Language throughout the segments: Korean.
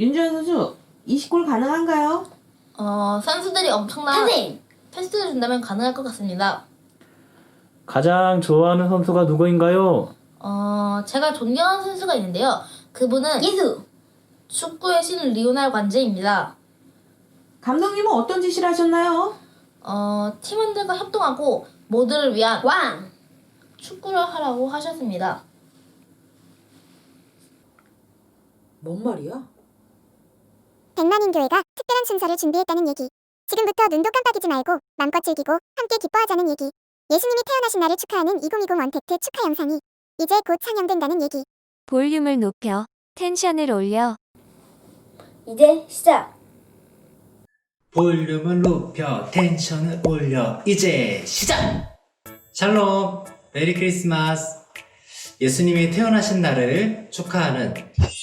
윤주현 선수 20골 가능한가요? 어, 선수들이 엄청난 선생님! 패스를 준다면 가능할 것 같습니다. 가장 좋아하는 선수가 누구인가요? 어, 제가 존경하는 선수가 있는데요. 그분은 예수! 축구의 신 리오날 관제입니다. 감독님은 어떤 지시를 하셨나요? 어, 팀원들과 협동하고 모두를 위한 왕! 축구를 하라고 하셨습니다. 뭔 말이야? 백만인 교회가 특별한 순서를 준비했다는 얘기. 지금부터 눈도 깜빡이지 말고 맘껏 즐기고 함께 기뻐하자는 얘기. 예수님이 태어나신 날을 축하하는 2020 원택트 축하 영상이 이제 곧 상영된다는 얘기. 볼륨을 높여 텐션을 올려 이제 시작! 볼륨을 높여 텐션을 올려 이제 시작! 샬롬 메리 크리스마스 예수님이 태어나신 날을 축하하는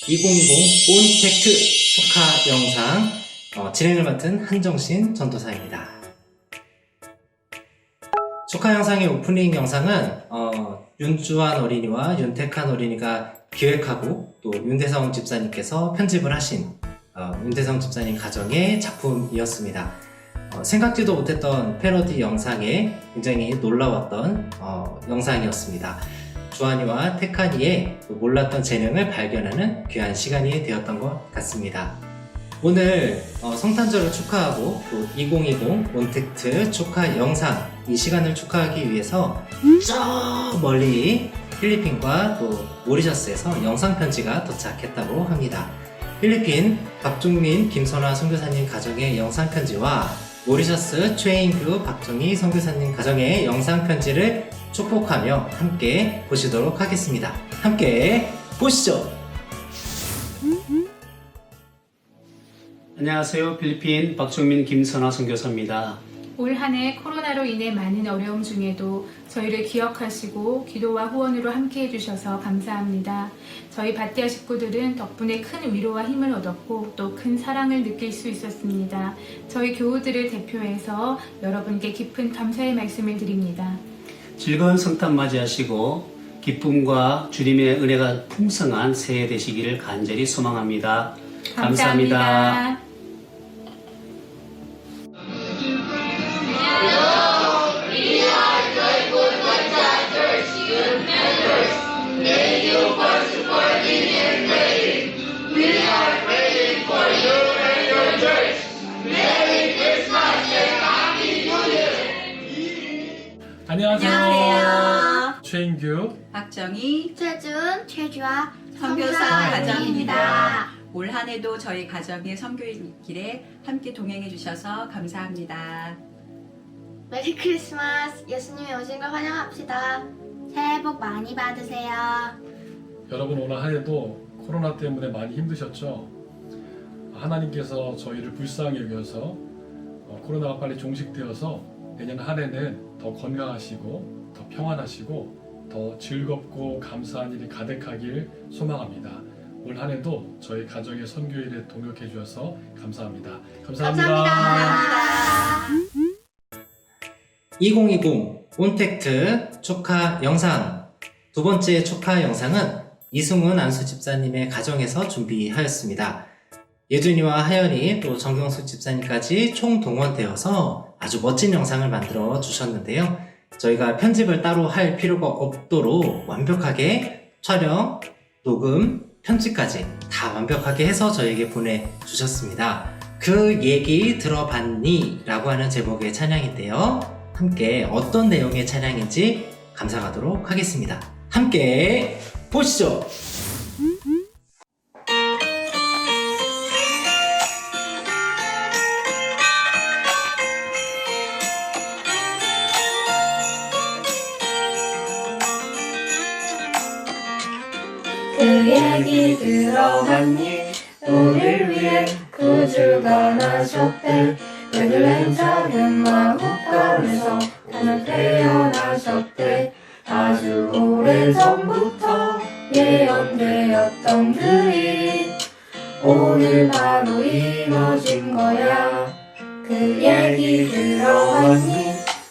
2020 온택트 축하 영상 어, 진행을 맡은 한정신 전도사입니다. 축하 영상의 오프닝 영상은 어, 윤주환 어린이와 윤택한 어린이가 기획하고 또 윤대성 집사님께서 편집을 하신 어, 윤대성 집사님 가정의 작품이었습니다. 어, 생각지도 못했던 패러디 영상에 굉장히 놀라웠던 어, 영상이었습니다. 주한이와 테카니의 그 몰랐던 재능을 발견하는 귀한 시간이 되었던 것 같습니다. 오늘 어, 성탄절을 축하하고 또 2020 온택트 축하 영상 이 시간을 축하하기 위해서 저 멀리 필리핀과 또 모리셔스에서 영상 편지가 도착했다고 합니다. 필리핀 박종민 김선화 선교사님 가정의 영상 편지와 모리셔스 최인규 박정희 선교사님 가정의 영상 편지를 축복하며 함께 보시도록 하겠습니다. 함께 보시죠. 안녕하세요. 필리핀 박종민 김선화 선교사입니다. 올 한 해 코로나로 인해 많은 어려움 중에도 저희를 기억하시고 기도와 후원으로 함께 해주셔서 감사합니다. 저희 바티아 식구들은 덕분에 큰 위로와 힘을 얻었고 또 큰 사랑을 느낄 수 있었습니다. 저희 교우들을 대표해서 여러분께 깊은 감사의 말씀을 드립니다. 즐거운 성탄 맞이하시고 기쁨과 주님의 은혜가 풍성한 새해 되시기를 간절히 소망합니다. 감사합니다. 감사합니다. 안녕하세요. 최인규. 박정희 최준, 최주아, 선교사 선교사 가정입니다. 올 한해도 저희 가정의 선교의 길에 함께 동행해 주셔서 감사합니다. 메리 크리스마스. 예수님이 오신 걸 환영합시다. 새해 복 많이 받으세요. 여러분 오늘 한 해도 코로나 때문에 많이 힘드셨죠? 하나님께서 저희를 불쌍히 여겨서 어, 코로나가 빨리 종식되어서 내년 한 해는 더 건강하시고 더 평안하시고 더 즐겁고 감사한 일이 가득하길 소망합니다. 올 한 해도 저희 가정의 선교일에 동역해 주셔서 감사합니다. 감사합니다. 2020 온택트 축하 영상 두 번째 축하 영상은 이승훈 안수 집사님의 가정에서 준비하였습니다. 예준이와 하연이 또 정경숙 집사님까지 총동원되어서 아주 멋진 영상을 만들어 주셨는데요. 저희가 편집을 따로 할 필요가 없도록 완벽하게 촬영, 녹음, 편집까지 다 완벽하게 해서 저에게 보내주셨습니다. 그 얘기 들어봤니? 라고 하는 제목의 찬양인데요. 함께 어떤 내용의 찬양인지 감상하도록 하겠습니다. 함께 보시죠. 그 얘기 들어봤니? 우릴 위해 구주가 나셨대 베들레헴 작은 마국간에서 오늘 태어나셨대 아주 오래전부터 예언되었던 그일 오늘 바로 이뤄진 거야 그 얘기 들어봤니?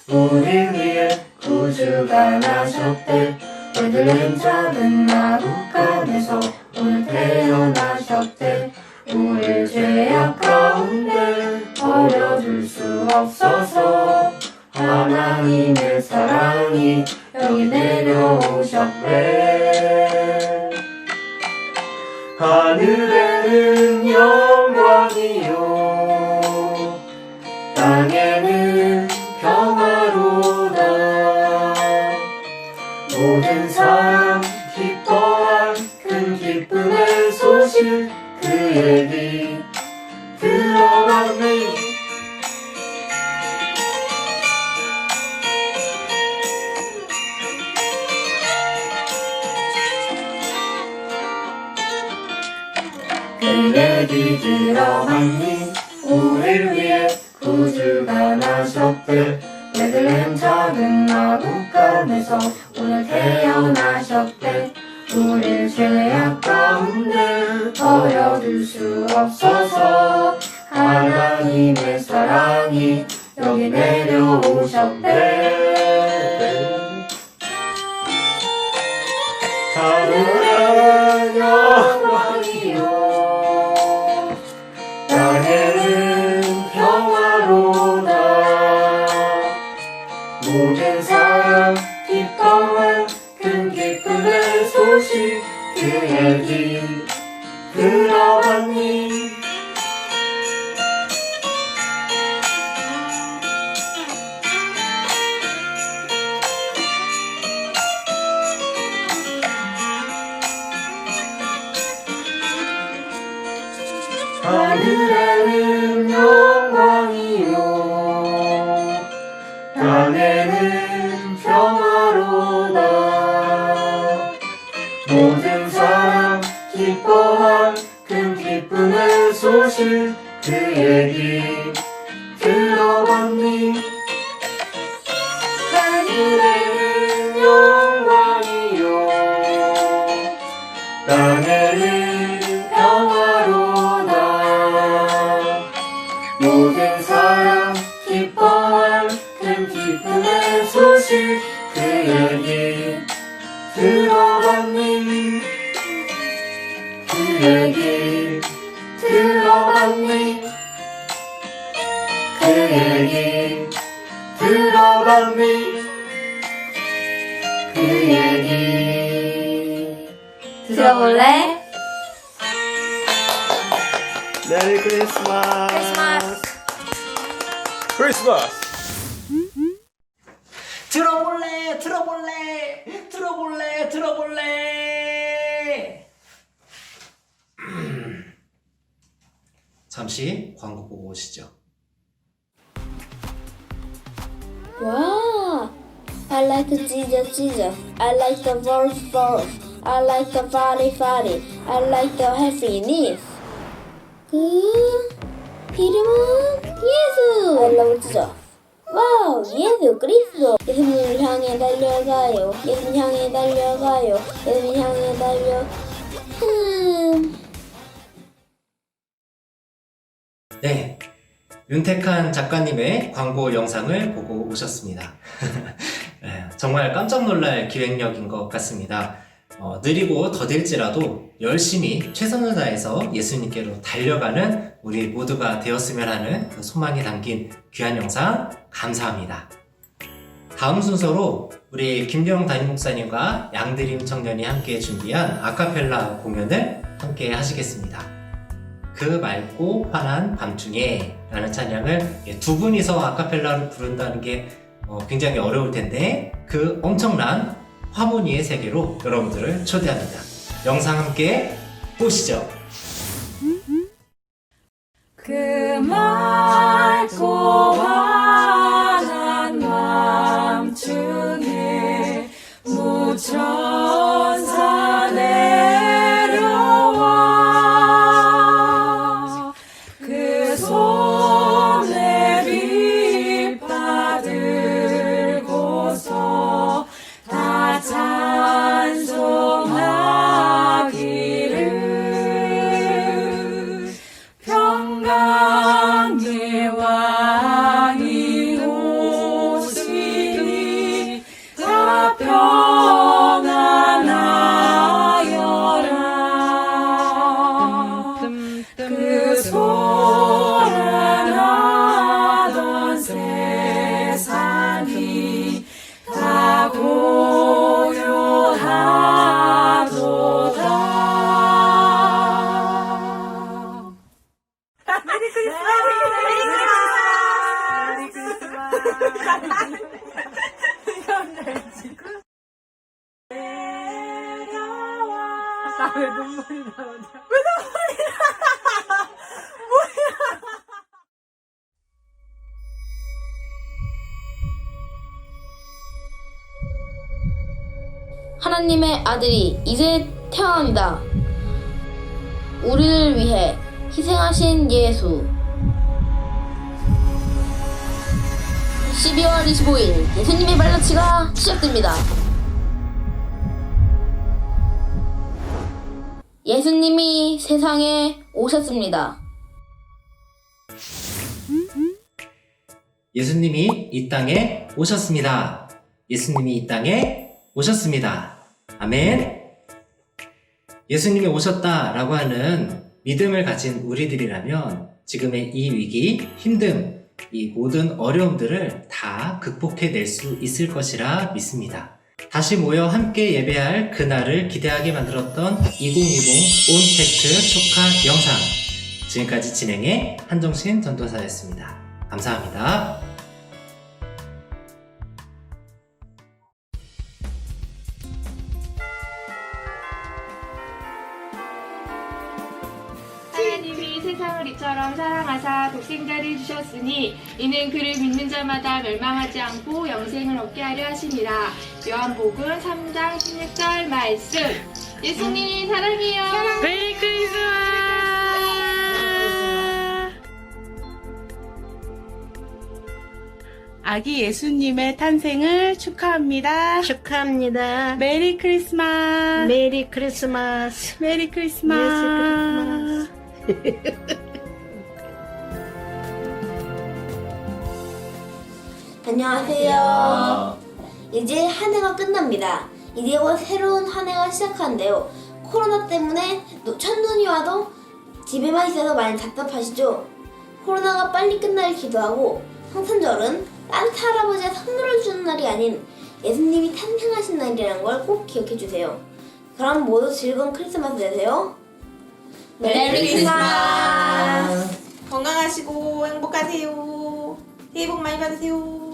우릴 위해 구주가 나셨대 그들은 작은 마국간에서 오늘 태어나셨대 우리 죄악 가운데 버려줄 수 없어서 하나님의 사랑이 여기 내려오셨대 하늘에는 모든 사랑 베들레헴 작은 마국간에서 오늘 태어나셨대. 우릴 죄악 가운데 버려둘 수 없어서 하나님의 사랑이 여기 내려오셨대. 하늘 모든 사람 기뻐할 큰 기쁨의 소식 그 얘기 들어봤니 메리 크리스마스 크리스마스. 들어볼래 들어볼래 들어볼래 들어볼래 잠시 광고 보고 오시죠 Wow! I like the Jesus Jesus. I like the verse verse. I like the funny funny. I like the happiness. 그 이름은 예수. I love Jesus. 와우, 예수 그리스도. 예수님을 향해 달려가요. 예수님 향해 달려가요. 예수님 향해 달려. 음. 네 윤택한 작가님의 광고 영상을 보고 오셨습니다 네, 정말 깜짝 놀랄 기획력인 것 같습니다 어, 느리고 더딜지라도 열심히 최선을 다해서 예수님께로 달려가는 우리 모두가 되었으면 하는 그 소망이 담긴 귀한 영상 감사합니다. 다음 순서로 우리 김경 담임 목사님과 양드림 청년이 함께 준비한 아카펠라 공연을 함께 하시겠습니다. 그 맑고 환한 밤중에 라는 찬양을 예, 두 분이서 아카펠라로 부른다는 게 어, 굉장히 어려울 텐데 그 엄청난 하모니의 세계로 여러분들을 초대합니다. 영상 함께 보시죠. 그 맑고 하나님의 아들이 이제 태어납니다. 우리를 위해 희생하신 예수. 12월 25일 예수님의 발자취가 시작됩니다. 예수님이 세상에 오셨습니다. 예수님이 이 땅에 오셨습니다. 예수님이 이 땅에 오셨습니다. 아멘. 예수님이 오셨다라고 하는 믿음을 가진 우리들이라면 지금의 이 위기, 힘듦, 이 모든 어려움들을 다 극복해낼 수 있을 것이라 믿습니다. 다시 모여 함께 예배할 그날을 기대하게 만들었던 2020 온택트 축하 영상. 지금까지 진행의 한정신 전도사였습니다. 감사합니다. 생자를 주셨으니 이는 그를 믿는 자마다 멸망하지 않고 영생을 얻게 하려 하심이라. 요한복음 3장 16절 말씀. 예수님 사랑해요. 메리 크리스마스. 아기 예수님의 탄생을 축하합니다. 축하합니다. 메리 크리스마스. 메리 크리스마스. 메리 크리스마스. 안녕하세요. 이제 한 해가 끝납니다. 이제 곧 새로운 한 해가 시작하는데요. 코로나 때문에 노- 첫눈이 와도 집에만 있어서 많이 답답하시죠? 코로나가 빨리 끝나길 기도하고 성탄절은 산타 할아버지가 선물을 주는 날이 아닌 예수님이 탄생하신 날이라는 걸 꼭 기억해 주세요. 그럼 모두 즐거운 크리스마스 되세요. 메리 크리스마스! 건강하시고 행복하세요. 새해 복 많이 받으세요.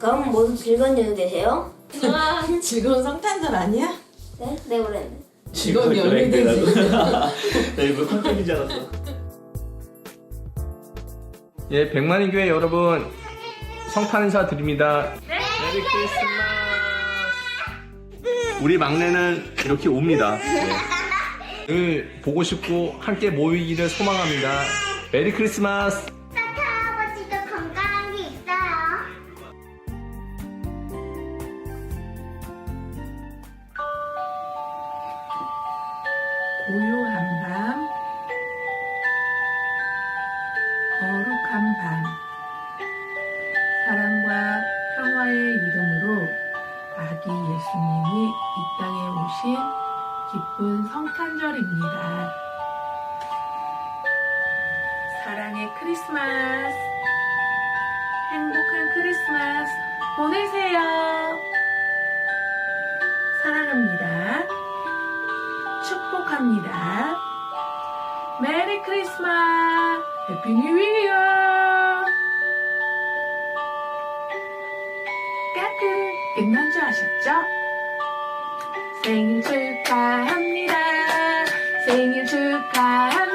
그럼 모두 즐거운 연휴 되세요. 즐거운 성탄절 아니야? 네, 네, 그랬네. 즐거운 연휴 되세요. 나 이거 컨셉인 줄 알았어. 예, 백만인 교회 여러분 성탄 인사 드립니다. 메리 크리스마스. 우리 막내는 이렇게 옵니다. 예. 늘 보고 싶고 함께 모이기를 소망합니다. 메리 크리스마스. 크리스마스 보내세요. 사랑합니다. 축복합니다. 메리 크리스마스! 해피 뉴 이어! 까꿍! 끝난 줄 아셨죠? 생일 축하합니다. 생일 축하합니다.